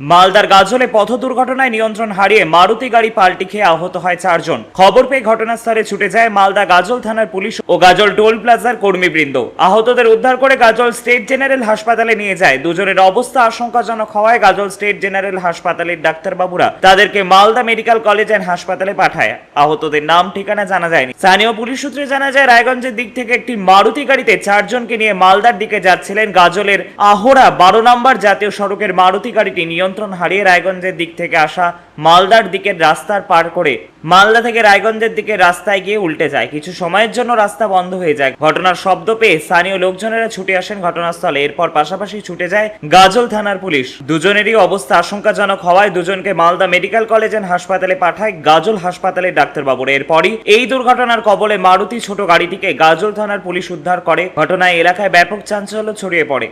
মালদার গাজলে পথ দুর্ঘটনায় নিয়ন্ত্রণ হারিয়ে মারুতি গাড়ি পাল্টি খেয়ে আহত হয় চারজন। খবর পেয়ে ঘটনাস্থলে ছুটে যায় মালদা গাজল থানার পুলিশ ও গাজল টোল প্লাজার কর্মীবৃন্দ। আহতদের উদ্ধার করে গাজল স্টেট জেনারেল হাসপাতালে নিয়ে যায়। দুজনের অবস্থা আশঙ্কাজনক হওয়ায় গাজল স্টেট জেনারেল হাসপাতালের ডাক্তারবাবুরা তাদেরকে মালদা মেডিকেল কলেজ অ্যান্ড হাসপাতালে পাঠায়। আহতদের নাম, ঠিকানা জানা যায়নি। স্থানীয় পুলিশ সূত্রে জানা যায়, রায়গঞ্জের দিক থেকে একটি মারুতি গাড়িতে চারজনকে নিয়ে মালদার দিকে যাচ্ছিলেন গাজলের আহোরা বারো নম্বর জাতীয় সড়কের মারুতি গাড়িটি। নিয়ন্ত্রণ হারিয়ে রায়গঞ্জের দিক থেকে আসা মালদার দিকের রাস্তার পার করে মালদা থেকে রায়গঞ্জের দিকে রাস্তায় গিয়ে উল্টে যায়। কিছু সময়ের জন্য রাস্তা বন্ধ হয়ে যায়। ঘটনার শব্দ পেয়ে স্থানীয় লোকজনেরা ছুটে আসেন ঘটনাস্থলে। এরপর পাশাপাশি ছুটে যায় গাজল থানার পুলিশ। দুজনেরই অবস্থা আশঙ্কাজনক হওয়ায় দুজনকে মালদা মেডিকেল কলেজ অ্যান্ড হাসপাতালে পাঠায় গাজল হাসপাতালের ডাক্তারবাবুরা। এরপরই এই দুর্ঘটনার কবলে মারুতি ছোট গাড়িটিকে গাজল থানার পুলিশ উদ্ধার করে। ঘটনায় এলাকায় ব্যাপক চাঞ্চল্য ছড়িয়ে পড়ে।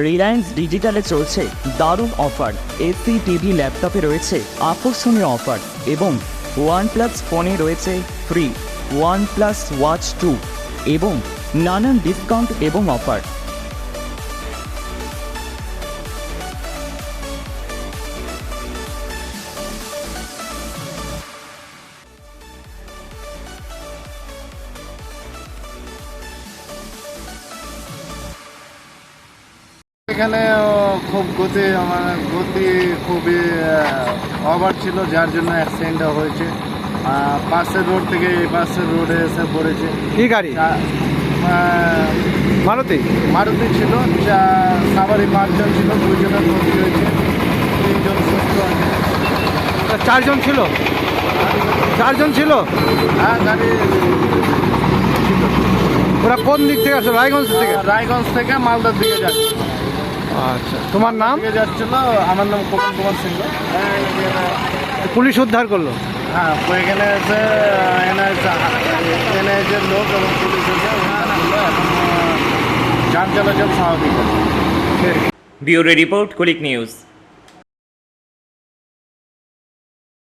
রিলায়েন্স ডিজিটালে চলছে দারুণ অফার এসি টিভি ল্যাপটপে রয়েছে আকর্ষণীয় অফার এবং ওয়ান প্লাস ফোনে রয়েছে free OnePlus watch two এবং নানান ডিসকাউন্ট এবং অফার এখানে খুব গতি মানে গতি খুবই ওভার ছিল যার জন্য অ্যাক্সিডেন্টটা হয়েছে। পাশের রোড থেকে এই পাশের রোডে এসে পড়েছে। কি গাড়ি? মারুতি? মারুতি ছিল সাবারি পাঁচজন ছিল দুজনের ক্ষতি হয়েছে তিনজন সুস্থ আছে। চারজন ছিল? চারজন ছিল? হ্যাঁ গাড়ি ওরা কোন দিক থেকে আসলো? রায়গঞ্জ থেকে? রায়গঞ্জ থেকে মালদার দিকে যাচ্ছে। আচ্ছা তোমার নাম? যাচ্ছিল আমার নাম কমল কুমার সিংহ পুলিশ উদ্ধার করল? হ্যাঁ এখানে এসে এনআইএসের লোক এবং পুলিশ যান চলাচল স্বাভাবিক। আছে ব্যুরো রিপোর্ট কুলিক নিউজ।